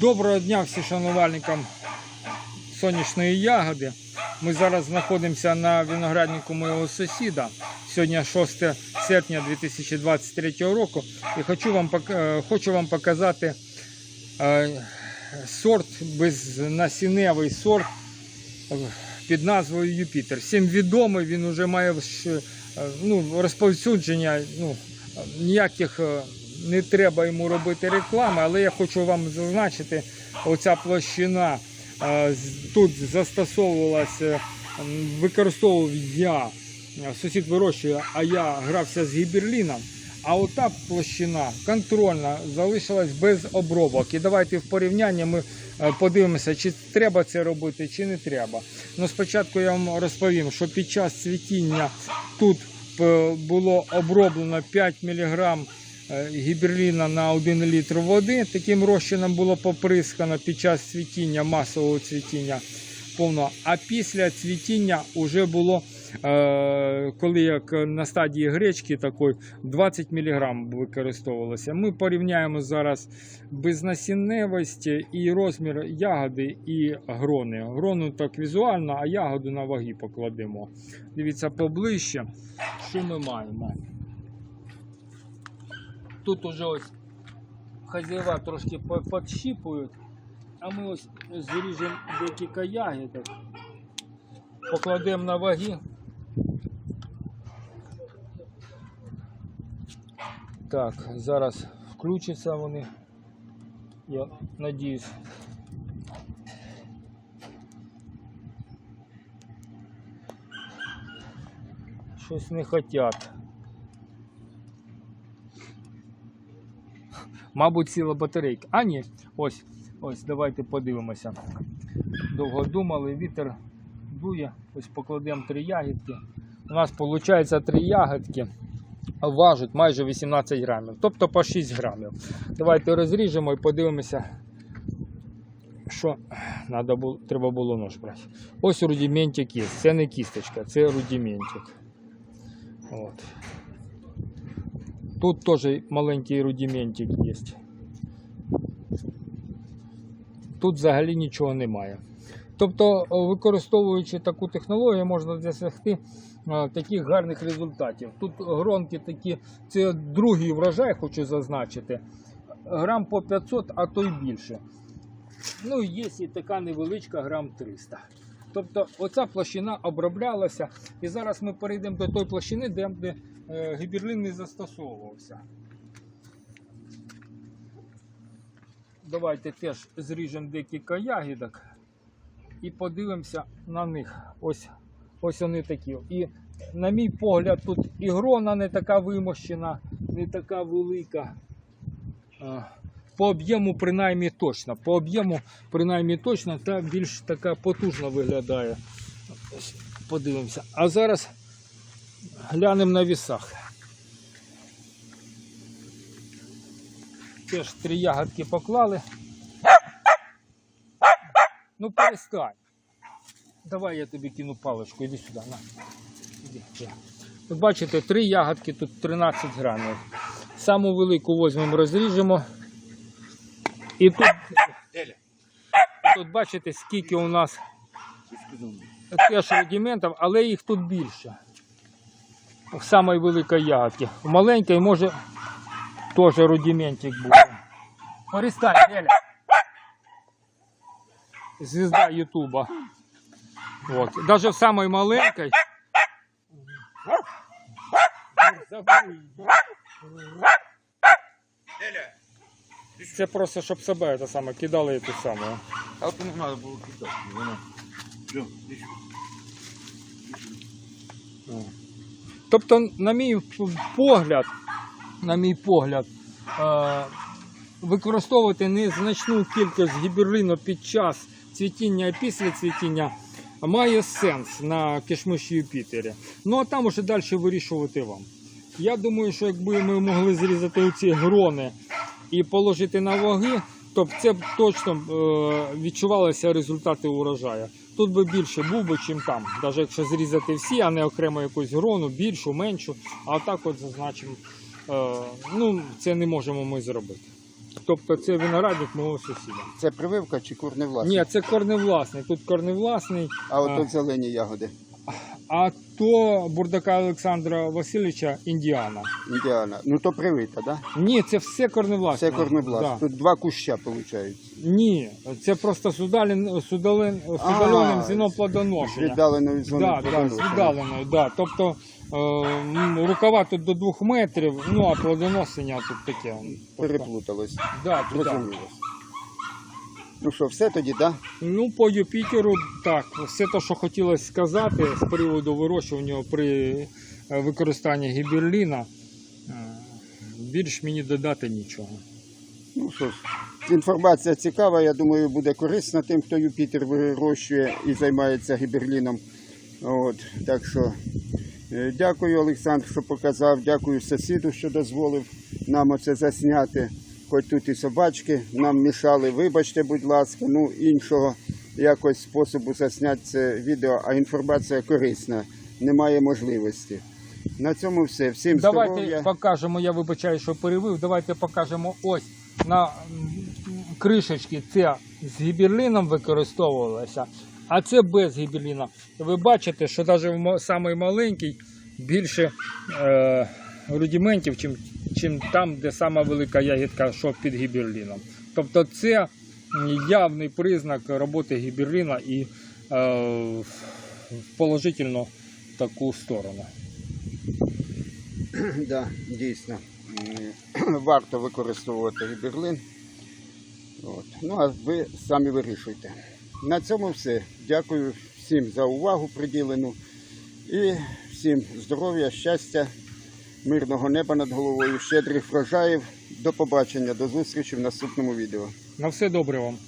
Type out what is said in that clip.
Доброго дня всім шанувальникам сонячної ягоди. Ми зараз знаходимося на винограднику моєго сусіда. Сьогодні 6 серпня 2023 року. І хочу вам, е, хочу вам показати е, сорт безнасінневий сорт е, під назвою Юпітер. Всім відомий, він вже має ну, розповсюдження. Ну, ніяких не треба йому робити реклами, але я хочу вам зазначити, оця площина е, тут застосовувалася, використовував я, сусід вирощує, а я грався з гіберліном. А ота площина контрольна залишилась без обробок. І давайте в порівнянні ми е, подивимося, чи треба це робити, чи не треба. Ну, спочатку я вам розповім, що під час цвітіння тут е, було оброблено 5 мг гіберліна на 1 літр води. Таким розчином було поприскано під час цвітіння, масового цвітіння повного. А після цвітіння вже було, е, коли як на стадії гречки такої, 20 мг використовувалося. Ми порівняємо зараз безнасінневості і розмір ягоди і грони. Грону так візуально, а ягоду на ваги покладемо. Дивіться поближче, що ми маємо. Тут уже ось хазяєва трошки по- підщіпують, а ми ось зріжемо декілька ягідок, покладемо на ваги. Так, зараз включаться вони. Я надіюсь. Щось не хотять. Мабуть, ціла батарейка. А ні, ось, ось, давайте подивимося. Довго думали, вітер дує. Ось покладемо три ягідки. У нас виходить три ягідки, а важать майже 18 грамів, тобто по 6 грамів. Давайте розріжемо і подивимося, що було, треба було нож брати. Ось рудиментик є. Це не кісточка, це рудиментик. От. Тут теж маленький рудиментик є. Тут взагалі нічого немає. Тобто, використовуючи таку технологію, можна досягти таких гарних результатів. Тут гронки такі, це другий врожай, хочу зазначити. Грам по 500, а то й більше. Ну, є і така невеличка грам 300. Тобто оця площина оброблялася. І зараз ми перейдемо до тої площини, де, де е, гіберлін не застосовувався. Давайте теж зріжемо декілька ягідок і подивимося на них. Ось, ось вони такі. І на мій погляд, тут і грона не така вимощена, не така велика. По об'єму принаймні точно. По об'єму принаймні точно та більш така потужно виглядає. Подивимося. А зараз глянемо на вісах. Теж три ягодки поклали. Ну перестань. Давай я тобі кину паличку, іди сюди. На. Іди. От бачите, три ягодки, тут 13 грамів. Саму велику візьмемо, розріжемо. І тут, тут бачите, скільки у нас теж рудиментів, але їх тут більше. В самої великої ягодки. В маленькій може теж рудиментик буде. Перестань, Еля. Звезда Ютуба. Вот. Даже в самой маленькой. Еля, Це просто щоб себе це саме кидали і ту саму. а от не треба було кидати, воно. Тобто, на мій погляд, на мій погляд, е, використовувати незначну кількість гіберліну під час цвітіння і після цвітіння має сенс на кишмиші Юпітері. Ну а там уже далі вирішувати вам. Я думаю, що якби ми могли зрізати ці грони і положити на ваги, то б це б точно е, відчувалися результати урожаю. Тут би більше був би, чим там. Навіть якщо зрізати всі, а не окремо якусь грону, більшу, меншу. А так от зазначимо, е, ну, це не можемо ми зробити. тобто це виноградник мого сусіда. Це прививка чи корневласник? Ні, це корневласний. Тут корневласний, А от тут зелені ягоди. а то бурдака Олександра Васильовича Індіана. Індіана. Ну то привита, да? Ні, це все корневласне. Це корневлас. Да. Тут два куща виходить. Ні, це просто з удален, з удален, з удаленим А, зіном З плодоношення. віддаленої зони. Да, да, з плодоношення. віддаленою, да. Тобто е, м, рукава тут до двох метрів, ну а плодоношення тут таке. Переплуталось. да. Зрозуміло. Ну що, все тоді, да? Ну, по Юпітеру, так, все те, що хотілося сказати з приводу вирощування при е, використанні гіберліна, е, більш мені додати нічого. Ну що ж, інформація цікава, я думаю, буде корисна тим, хто Юпітер вирощує і займається гіберліном. От, так що е, дякую, Олександр, що показав. Дякую сусіду, що дозволив нам оце засняти. Хоч тут і собачки нам мішали. Вибачте, будь ласка, ну іншого якось способу засняти це відео, а інформація корисна. Немає можливості. На цьому все. Всім Давайте здоров'я. покажемо, я вибачаю, що перевив. Давайте покажемо ось на кришечці це з гіберліном використовувалося, а це без гіберліна. Ви бачите, що навіть самий маленький більше е, рудиментів, чим, чим там, де сама велика ягідка, що під гіберліном. Тобто це явний признак роботи гіберліна і е, в таку сторону. Да, дійсно. Варто використовувати гіберлин. От. Ну, а ви самі вирішуйте. На цьому все. Дякую всім за увагу приділену. І всім здоров'я, щастя, мирного неба над головою, щедрих врожаїв. До побачення, до зустрічі в наступному відео. На все добре вам.